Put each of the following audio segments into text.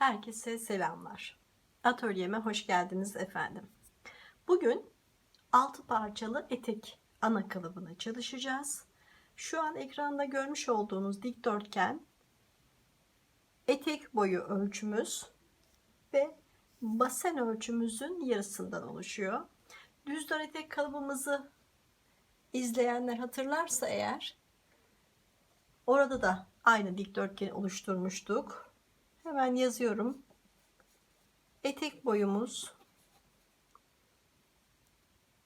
Herkese selamlar. Atölyeme hoş geldiniz efendim. Bugün 6 parçalı etek ana kalıbını çalışacağız. Şu an ekranda görmüş olduğunuz dikdörtgen etek boyu ölçümüz ve basen ölçümüzün yarısından oluşuyor. Düz dön etek kalıbımızı izleyenler hatırlarsa eğer orada da aynı dikdörtgeni oluşturmuştuk. Hemen yazıyorum. Etek boyumuz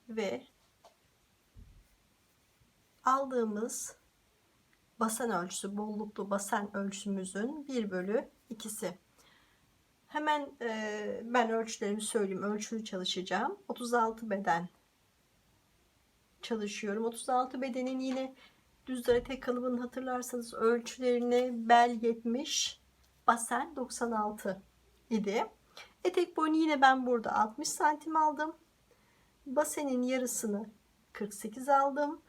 ve aldığımız basen ölçüsü, bolluklu basen ölçümüzün 1 bölü 2'si. Hemen e, ben ölçülerimi söyleyeyim. Ölçülü çalışacağım. 36 beden çalışıyorum. 36 bedenin yine düz etek kalıbını hatırlarsanız ölçülerini bel 70, basen 96 idi. Etek boyunu yine ben burada 60 santim aldım. Basenin yarısını 48 aldım.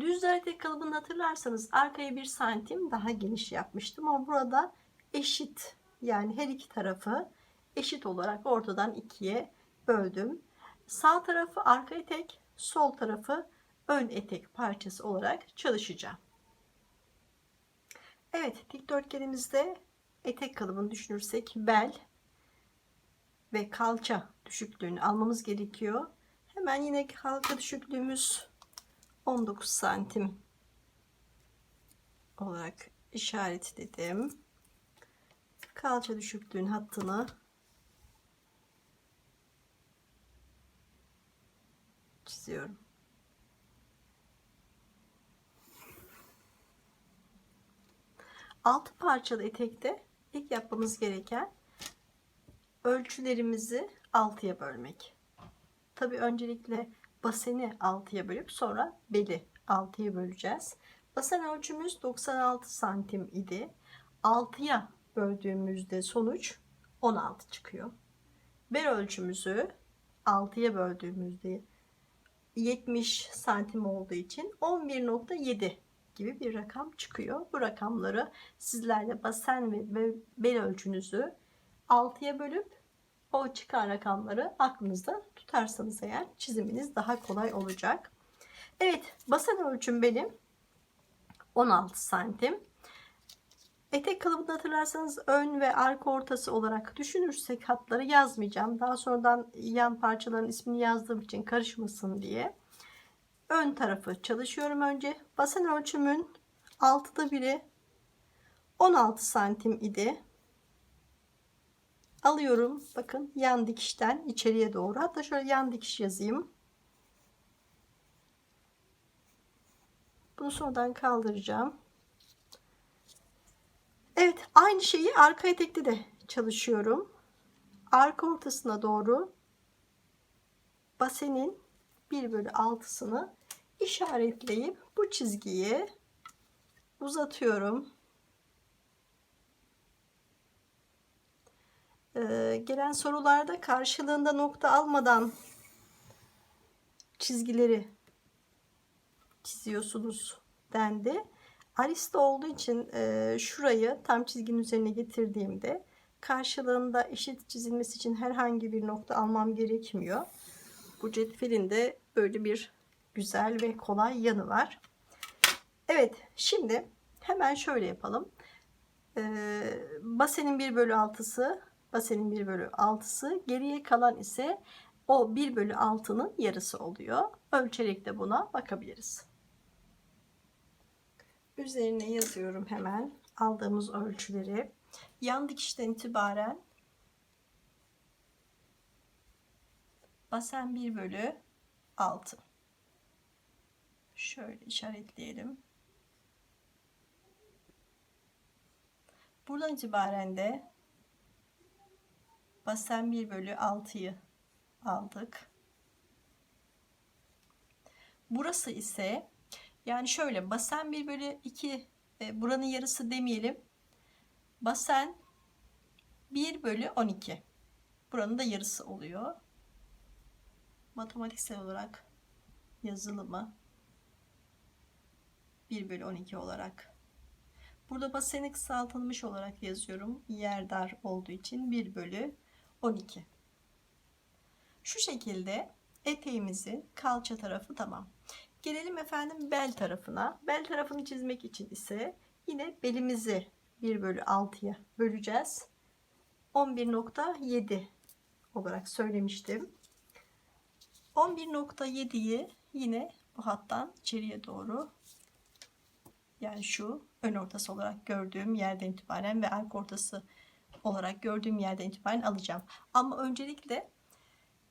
Düz etek kalıbını hatırlarsanız arkaya 1 santim daha geniş yapmıştım ama burada eşit yani her iki tarafı eşit olarak ortadan ikiye böldüm. Sağ tarafı arka etek, sol tarafı ön etek parçası olarak çalışacağım. Evet dikdörtgenimizde etek kalıbını düşünürsek bel ve kalça düşüklüğünü almamız gerekiyor. Hemen yine kalça düşüklüğümüz 19 santim olarak işaretledim. Kalça düşüklüğün hattını çiziyorum. Altı parçalı etekte ilk yapmamız gereken ölçülerimizi 6'ya bölmek. Tabi öncelikle baseni 6'ya bölüp sonra beli 6'ya böleceğiz. Basen ölçümüz 96 santim idi. 6'ya böldüğümüzde sonuç 16 çıkıyor. Bel ölçümüzü 6'ya böldüğümüzde 70 santim olduğu için 11.7 gibi bir rakam çıkıyor. Bu rakamları sizlerle basen ve bel ölçünüzü 6'ya bölüp o çıkan rakamları aklınızda tutarsanız eğer çiziminiz daha kolay olacak. Evet basen ölçüm benim 16 santim. Etek kalıbını hatırlarsanız ön ve arka ortası olarak düşünürsek hatları yazmayacağım. Daha sonradan yan parçaların ismini yazdığım için karışmasın diye. Ön tarafı çalışıyorum önce. Basen ölçümün 6'da biri 16 santim idi. Alıyorum. Bakın yan dikişten içeriye doğru. Hatta şöyle yan dikiş yazayım. Bunu sonradan kaldıracağım. Evet aynı şeyi arka etekte de çalışıyorum. Arka ortasına doğru basenin 1 bölü 6'sını işaretleyip bu çizgiyi uzatıyorum. Ee, gelen sorularda karşılığında nokta almadan çizgileri çiziyorsunuz dendi. Arista olduğu için e, şurayı tam çizginin üzerine getirdiğimde karşılığında eşit çizilmesi için herhangi bir nokta almam gerekmiyor. Bu cetvelin de böyle bir güzel ve kolay yanı var. Evet şimdi hemen şöyle yapalım. Ee, basenin 1 bölü 6'sı basenin 1 bölü 6'sı geriye kalan ise o 1 bölü 6'nın yarısı oluyor. Ölçerek de buna bakabiliriz. Üzerine yazıyorum hemen aldığımız ölçüleri. Yan dikişten itibaren basen 1 bölü 6. Şöyle işaretleyelim. Buradan itibaren de basen 1 bölü 6'yı aldık. Burası ise yani şöyle basen 1 bölü 2 e, buranın yarısı demeyelim. Basen 1 bölü 12. Buranın da yarısı oluyor. Matematiksel olarak yazılımı 1 bölü 12 olarak Burada baseni kısaltılmış olarak yazıyorum. Yer dar olduğu için 1 bölü 12. Şu şekilde eteğimizin kalça tarafı tamam. Gelelim efendim bel tarafına. Bel tarafını çizmek için ise yine belimizi 1 bölü 6'ya böleceğiz. 11.7 olarak söylemiştim. 11.7'yi yine bu hattan içeriye doğru yani şu ön ortası olarak gördüğüm yerden itibaren ve arka ortası olarak gördüğüm yerden itibaren alacağım. Ama öncelikle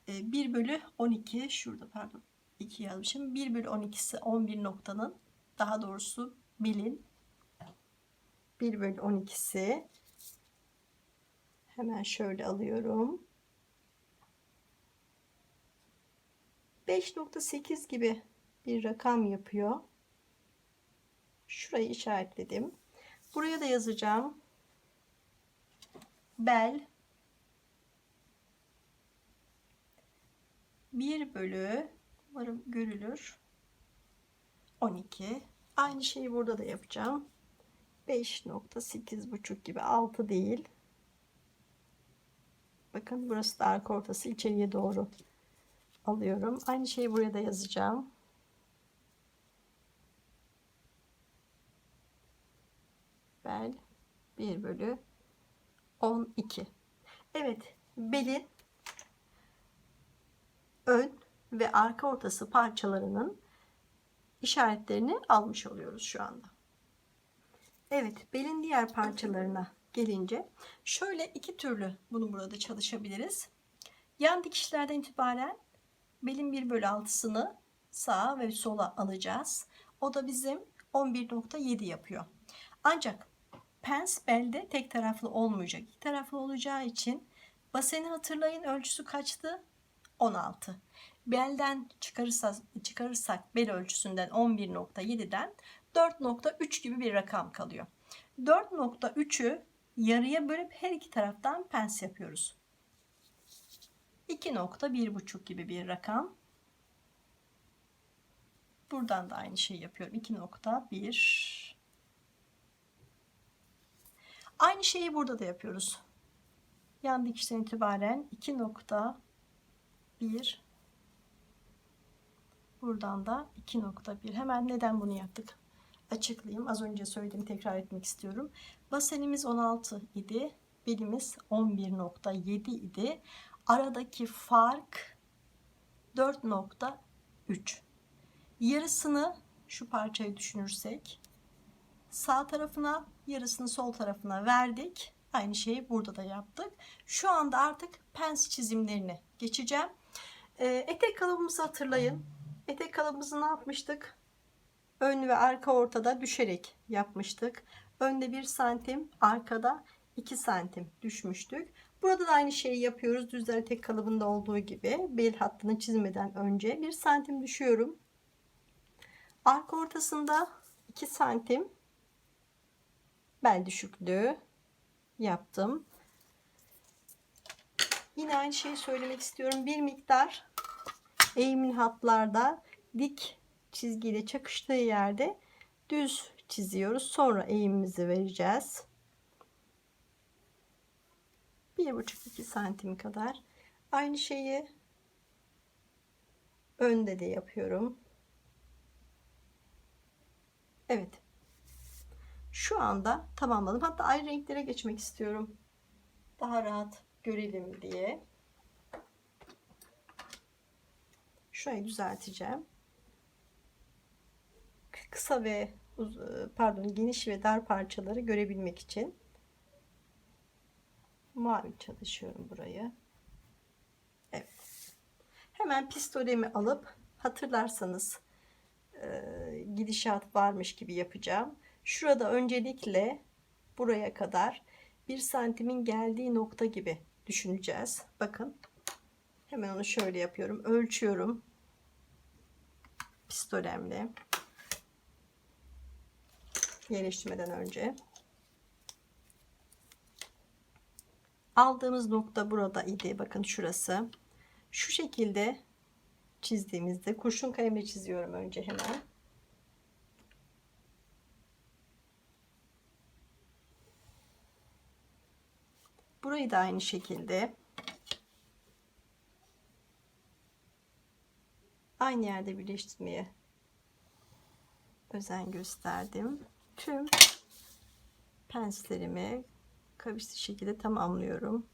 1 e, bölü 12 şurada pardon 2 yazmışım. 1 bölü 12'si 11 noktanın daha doğrusu bilin 1 bölü 12'si hemen şöyle alıyorum. 5.8 gibi bir rakam yapıyor. Şurayı işaretledim. Buraya da yazacağım. Bel 1 bölü umarım görülür 12 aynı şeyi burada da yapacağım 5.8 buçuk gibi 6 değil bakın burası da arka ortası içeriye doğru alıyorum aynı şeyi buraya da yazacağım bel 1 bölü 12 Evet belin ön ve arka ortası parçalarının işaretlerini almış oluyoruz şu anda. Evet belin diğer parçalarına gelince şöyle iki türlü bunu burada çalışabiliriz. Yan dikişlerden itibaren belin 1 bölü 6'sını sağa ve sola alacağız. O da bizim 11.7 yapıyor. Ancak pens belde tek taraflı olmayacak. İki taraflı olacağı için baseni hatırlayın ölçüsü kaçtı? 16. Belden çıkarırsak, çıkarırsak bel ölçüsünden 11.7'den 4.3 gibi bir rakam kalıyor. 4.3'ü yarıya bölüp her iki taraftan pens yapıyoruz. 2.1.5 gibi bir rakam. Buradan da aynı şeyi yapıyorum. 2.1 Aynı şeyi burada da yapıyoruz. Yan dikişten itibaren 2.1 Buradan da 2.1. Hemen neden bunu yaptık? Açıklayayım. Az önce söylediğimi tekrar etmek istiyorum. Basenimiz 16 idi. Belimiz 11.7 idi. Aradaki fark 4.3. Yarısını şu parçayı düşünürsek sağ tarafına yarısını sol tarafına verdik. Aynı şeyi burada da yaptık. Şu anda artık pens çizimlerini geçeceğim. Ee, etek kalıbımızı hatırlayın. Etek kalıbımızı ne yapmıştık? Ön ve arka ortada düşerek yapmıştık. Önde 1 santim, arkada 2 santim düşmüştük. Burada da aynı şeyi yapıyoruz. Düzler etek kalıbında olduğu gibi bel hattını çizmeden önce 1 santim düşüyorum. Arka ortasında 2 santim bel düşüklüğü yaptım. Yine aynı şeyi söylemek istiyorum. Bir miktar eğimin hatlarda dik çizgiyle çakıştığı yerde düz çiziyoruz. Sonra eğimimizi vereceğiz. 1,5-2 santim kadar. Aynı şeyi önde de yapıyorum. Evet. Şu anda tamamladım. Hatta ayrı renklere geçmek istiyorum. Daha rahat görelim diye. Şurayı düzelteceğim. Kısa ve pardon geniş ve dar parçaları görebilmek için mavi çalışıyorum burayı. Evet. Hemen pistolemi alıp hatırlarsanız e, gidişat varmış gibi yapacağım. Şurada öncelikle buraya kadar bir santimin geldiği nokta gibi düşüneceğiz. Bakın Hemen onu şöyle yapıyorum. Ölçüyorum. Pistolemle. Yerleştirmeden önce. aldığımız nokta burada idi. Bakın şurası. Şu şekilde çizdiğimizde kurşun kalemle çiziyorum önce hemen. Burayı da aynı şekilde. Aynı yerde birleştirmeye özen gösterdim. Tüm penslerimi kavisli şekilde tamamlıyorum.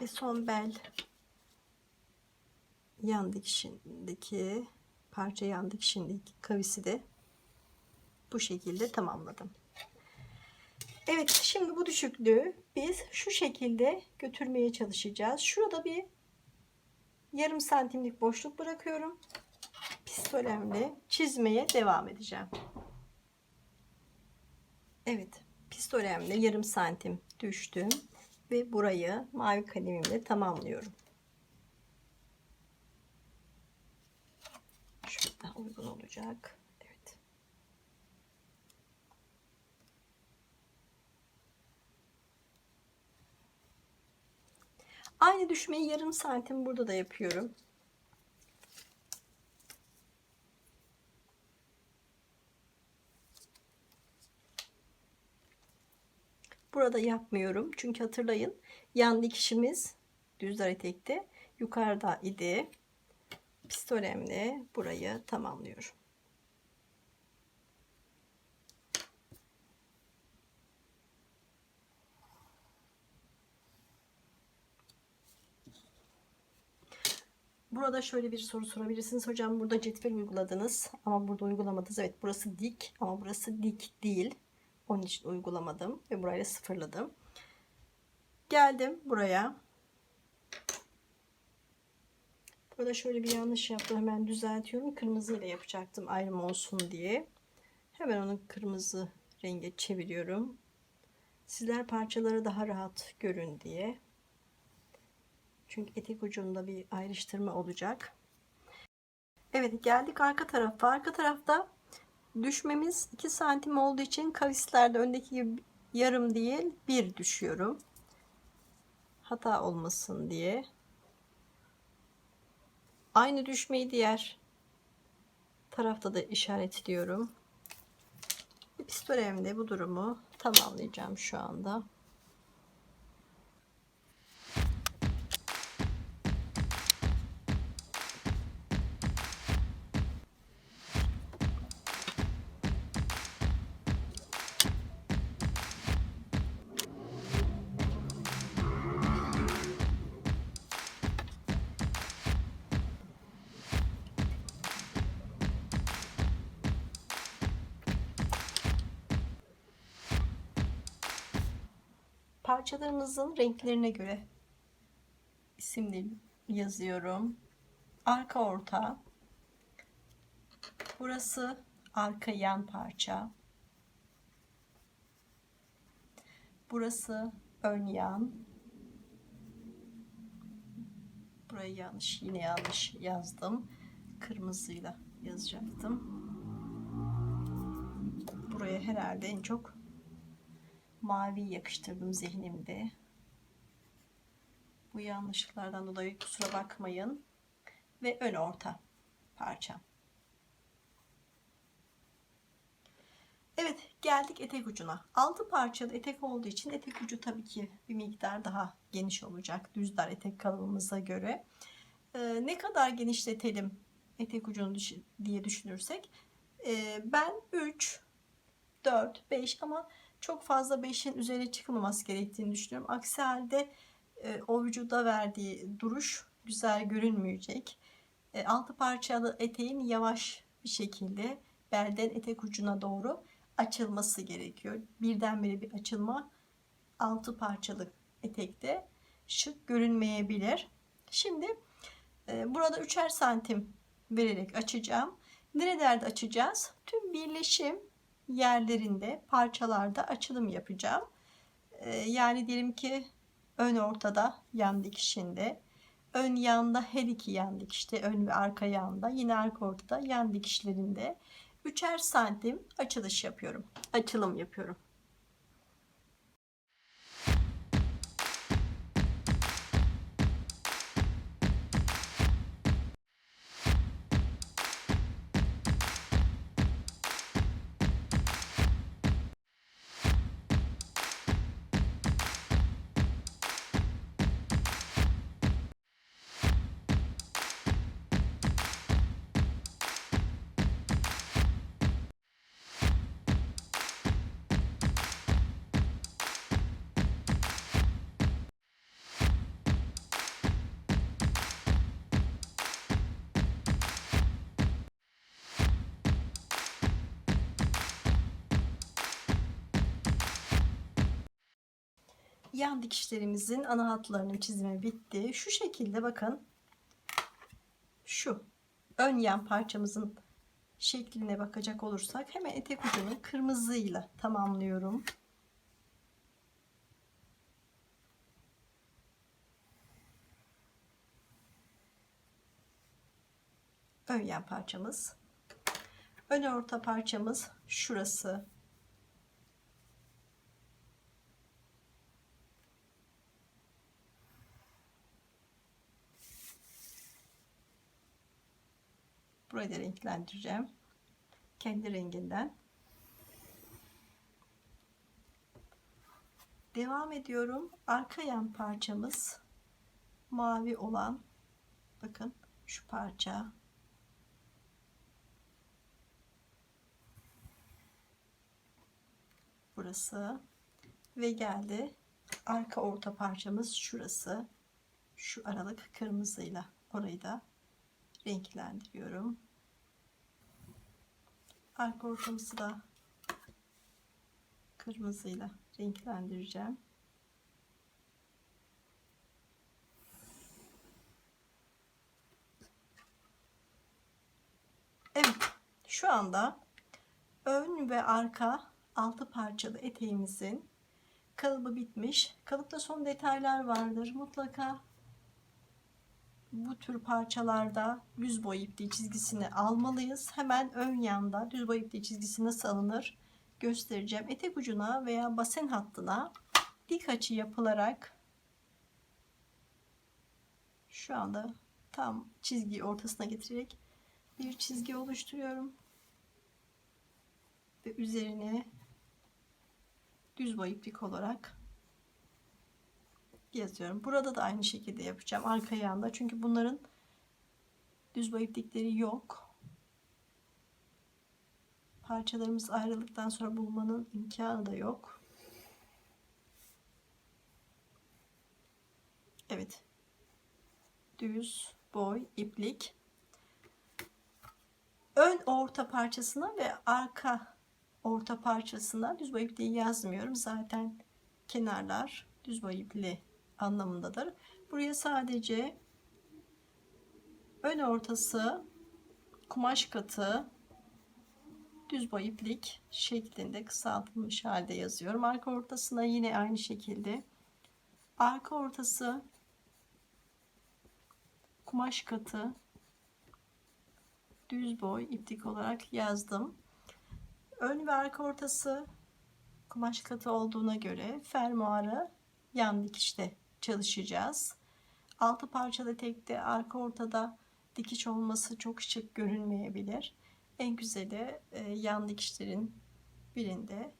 Ve son bel yan dikişindeki parça yan dikişindeki kavisi de bu şekilde tamamladım. Evet şimdi bu düşüklüğü biz şu şekilde götürmeye çalışacağız. Şurada bir yarım santimlik boşluk bırakıyorum. Pistolemle çizmeye devam edeceğim. Evet pistolemle yarım santim düştüm ve burayı mavi kalemimle tamamlıyorum. Şurada uygun olacak. Evet. Aynı düşmeyi yarım santim burada da yapıyorum. Burada yapmıyorum. Çünkü hatırlayın yan dikişimiz düzler etekte yukarıda idi. Pistolemle burayı tamamlıyorum. Burada şöyle bir soru sorabilirsiniz. Hocam burada cetvel uyguladınız ama burada uygulamadınız. Evet burası dik ama burası dik değil. Onun için uygulamadım ve burayla sıfırladım. Geldim buraya. Burada şöyle bir yanlış yaptım. Hemen düzeltiyorum. Kırmızı ile yapacaktım ayrım olsun diye. Hemen onu kırmızı renge çeviriyorum. Sizler parçaları daha rahat görün diye. Çünkü etek ucunda bir ayrıştırma olacak. Evet geldik arka tarafa. Arka tarafta düşmemiz 2 santim olduğu için kavislerde öndeki yarım değil bir düşüyorum. Hata olmasın diye. Aynı düşmeyi diğer tarafta da işaretliyorum. Pistolemle bu durumu tamamlayacağım şu anda. Parçalarımızın renklerine göre isimleri yazıyorum. Arka orta. Burası arka yan parça. Burası ön yan. Burayı yanlış yine yanlış yazdım. Kırmızıyla yazacaktım. Buraya herhalde en çok mavi yakıştırdım zihnimde. Bu yanlışlıklardan dolayı kusura bakmayın. Ve ön orta parçam. Evet geldik etek ucuna. Altı parçalı etek olduğu için etek ucu tabii ki bir miktar daha geniş olacak. Düz dar etek kalıbımıza göre. Ee, ne kadar genişletelim etek ucunu diye düşünürsek. Ee, ben 3, 4, 5 ama çok fazla 5'in üzerine çıkmaması gerektiğini düşünüyorum. Aksi halde e, o vücuda verdiği duruş güzel görünmeyecek. E, altı parçalı eteğin yavaş bir şekilde belden etek ucuna doğru açılması gerekiyor. Birdenbire bir açılma altı parçalı etekte şık görünmeyebilir. Şimdi e, burada üçer santim vererek açacağım. Nerelerde açacağız? Tüm birleşim yerlerinde parçalarda açılım yapacağım. Ee, yani diyelim ki ön ortada yan dikişinde, ön yanda her iki yan dikişte, ön ve arka yanda, yine arka ortada yan dikişlerinde üçer santim açılış yapıyorum. Açılım yapıyorum. Yan dikişlerimizin ana hatlarının çizimi bitti. Şu şekilde bakın. Şu ön yan parçamızın şekline bakacak olursak hemen etek ucunu kırmızıyla tamamlıyorum. Ön yan parçamız. Ön orta parçamız şurası. Burayı da renklendireceğim. Kendi renginden. Devam ediyorum. Arka yan parçamız mavi olan bakın şu parça burası ve geldi arka orta parçamız şurası şu aralık kırmızıyla orayı da renklendiriyorum arka ortamızı da kırmızıyla renklendireceğim Evet şu anda ön ve arka altı parçalı eteğimizin kalıbı bitmiş. Kalıpta son detaylar vardır. Mutlaka bu tür parçalarda düz boy ipliği çizgisini almalıyız. Hemen ön yanda düz boy ipliği çizgisi nasıl alınır göstereceğim. Etek ucuna veya basen hattına dik açı yapılarak şu anda tam çizgiyi ortasına getirerek bir çizgi oluşturuyorum. Ve üzerine düz boy iplik olarak yazıyorum. Burada da aynı şekilde yapacağım. Arka yanda. Çünkü bunların düz boy iplikleri yok. Parçalarımız ayrıldıktan sonra bulmanın imkanı da yok. Evet. Düz boy iplik. Ön orta parçasına ve arka orta parçasına düz boy ipliği yazmıyorum. Zaten kenarlar düz boy ipliği anlamındadır. Buraya sadece ön ortası kumaş katı düz boy iplik şeklinde kısaltılmış halde yazıyorum. Arka ortasına yine aynı şekilde arka ortası kumaş katı düz boy iplik olarak yazdım. Ön ve arka ortası kumaş katı olduğuna göre fermuarı yan dikişte çalışacağız. Altı parçalı tekte arka ortada dikiş olması çok şık görünmeyebilir. En güzeli e, yan dikişlerin birinde,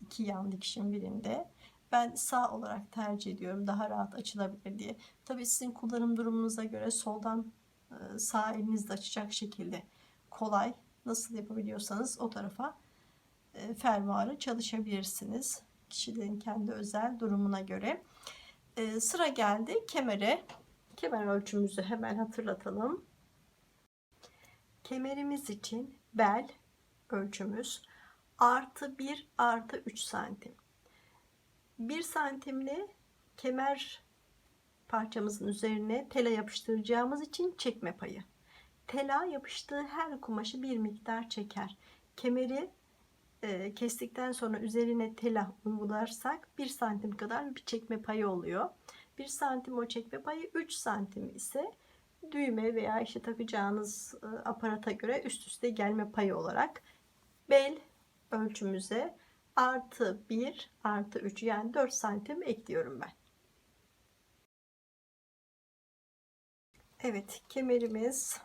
iki yan dikişin birinde. Ben sağ olarak tercih ediyorum daha rahat açılabilir diye. Tabii sizin kullanım durumunuza göre soldan e, sağ elinizle açacak şekilde kolay nasıl yapabiliyorsanız o tarafa e, fermuarı çalışabilirsiniz. Kişilerin kendi özel durumuna göre. E, sıra geldi kemere. Kemer ölçümüzü hemen hatırlatalım. Kemerimiz için bel ölçümüz artı 1 artı 3 santim. 1 santimli kemer parçamızın üzerine tela yapıştıracağımız için çekme payı. Tela yapıştığı her kumaşı bir miktar çeker. Kemeri e, kestikten sonra üzerine tela uygularsak 1 santim kadar bir çekme payı oluyor. 1 santim o çekme payı 3 santim ise düğme veya işte takacağınız e, aparata göre üst üste gelme payı olarak bel ölçümüze artı 1 artı 3 yani 4 santim ekliyorum ben. Evet kemerimiz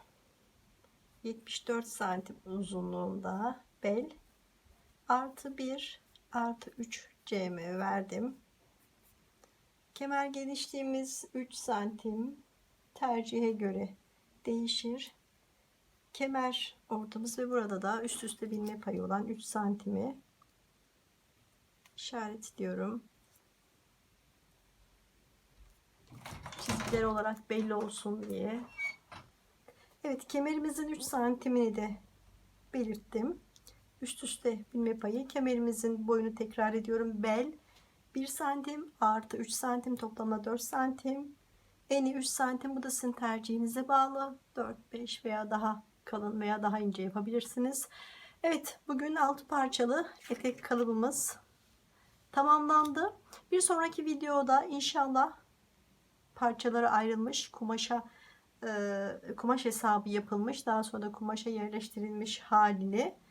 74 santim uzunluğunda bel artı 1 artı 3 cm verdim. Kemer genişliğimiz 3 santim tercihe göre değişir. Kemer ortamız ve burada da üst üste binme payı olan 3 santimi işaretliyorum. Çizgiler olarak belli olsun diye. Evet kemerimizin 3 santimini de belirttim üst üste binme payı kemerimizin boyunu tekrar ediyorum bel 1 santim artı 3 santim toplamda 4 santim. Eni 3 santim bu da sizin tercihinize bağlı. 4, 5 veya daha kalın veya daha ince yapabilirsiniz. Evet bugün 6 parçalı etek kalıbımız tamamlandı. Bir sonraki videoda inşallah parçalara ayrılmış kumaşa e, kumaş hesabı yapılmış daha sonra kumaşa yerleştirilmiş halini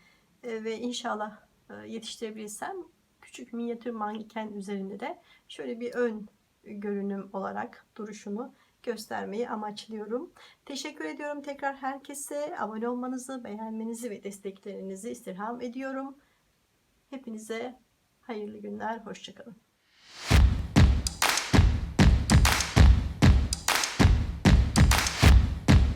ve inşallah e, yetiştirebilirsem küçük minyatür manken üzerinde de şöyle bir ön görünüm olarak duruşunu göstermeyi amaçlıyorum. Teşekkür ediyorum tekrar herkese. Abone olmanızı, beğenmenizi ve desteklerinizi istirham ediyorum. Hepinize hayırlı günler, hoşçakalın.